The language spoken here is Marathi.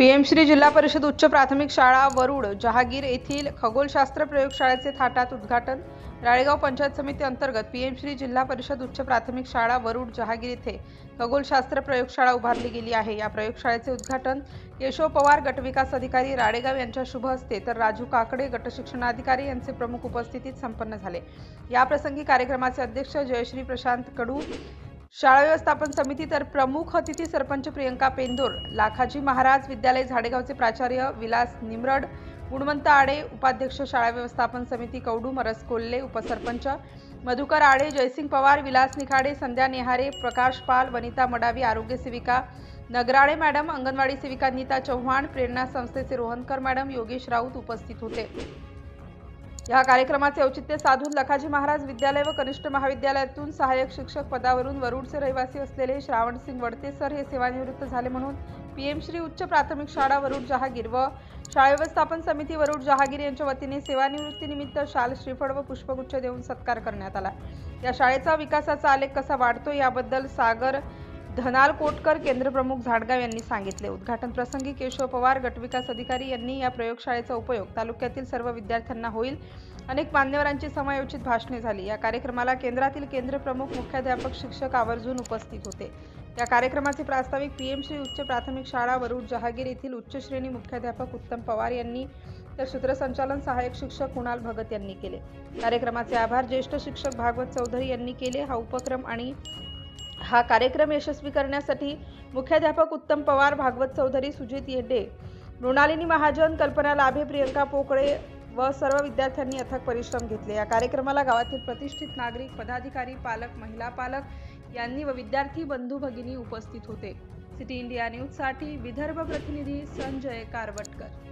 पीएमश्री जिल्हा परिषद उच्च प्राथमिक शाळा वरुड जहागीर येथील खगोलशास्त्र प्रयोगशाळेचे थाटात उद्घाटन. राळेगाव पंचायत समिती अंतर्गत पीएमश्री जिल्हा परिषद उच्च प्राथमिक शाळा वरुड जहागीर येथे खगोलशास्त्र प्रयोगशाळा उभारली गेली आहे. या प्रयोगशाळेचे उद्घाटन केशव पवार गटविकास अधिकारी राळेगाव यांच्या शुभ हस्ते तर राजू काकडे गटशिक्षणाधिकारी यांचे प्रमुख उपस्थितीत संपन्न झाले. याप्रसंगी कार्यक्रमाचे अध्यक्ष जयश्री प्रशांत कडू शाळा व्यवस्थापन समिती तर प्रमुख अतिथी सरपंच प्रियंका पेंदूर लाखाजी महाराज विद्यालय झाडेगावचे प्राचार्य विलास निमरड गुणवंत आडे उपाध्यक्ष शाळा व्यवस्थापन समिती कवडू मरस कोल्हे उपसरपंच मधुकर आडे जयसिंग पवार विलास निखाडे संध्या नेहारे प्रकाश पाल वनिता मडावी आरोग्य सेविका नगराळे मॅडम अंगणवाडी सेविका नीता चव्हाण प्रेरणा संस्थेचे रोहनकर मॅडम योगेश राऊत उपस्थित होते. या कार्यक्रमाचे औचित्य साधून लखाजी महाराज विद्यालय व कनिष्ठ महाविद्यालयातून सहाय्यक शिक्षक पदावरून वरुडचे रहिवासी असलेले श्रावणसिंग वडते सर हे सेवानिवृत्त झाले म्हणून पीएम श्री उच्च प्राथमिक शाळा वरुड जहागीर व शाळा व्यवस्थापन समिती वरुड जहागीर यांच्या वतीने सेवानिवृत्तीनिमित्त शाल श्रीफळ व पुष्पगुच्छ देऊन सत्कार करण्यात आला. या शाळेचा विकासाचा आलेख कसा वाढतो याबद्दल सागर धनाल कोटकर केंद्रप्रमुख झाडगाव यांनी सांगितले. उद्घाटन प्रसंगी केशव पवार गटविकास अधिकारी यांनी या प्रयोगशाळेचा उपयोग तालुक्यातील सर्व विद्यार्थ्यांना होईल. अनेक मान्यवरांची समायोजित भाषणे झाली. या कार्यक्रमाला केंद्रातील केंद्रप्रमुख मुख्याध्यापक शिक्षक आवर्जून उपस्थित होते. या कार्यक्रमाचे प्रास्ताविक पीएम श्री उच्च प्राथमिक शाळा वरुड जहागीर येथील उच्च श्रेणी मुख्याध्यापक उत्तम पवार यांनी तर सूत्रसंचालन सहाय्यक शिक्षक कुणाल भगत यांनी केले. कार्यक्रमाचे आभार ज्येष्ठ शिक्षक भागवत चौधरी यांनी केले. हा उपक्रम आणि हा कार्यक्रम यशस्वी करण्यासाठी मुख्याध्यापक उत्तम पवार भागवत चौधरी सुजित येडे मृणालिनी महाजन कल्पना लाभे प्रियंका पोकळे व सर्व विद्यार्थ्यांनी अथक परिश्रम घेतले. या कार्यक्रमाला गावातील प्रतिष्ठित नागरिक पदाधिकारी पालक महिला पालक यांनी व विद्यार्थी बंधू भगिनी उपस्थित होते. सिटी इंडिया न्यूजसाठी विदर्भ प्रतिनिधी संजय कारवटकर.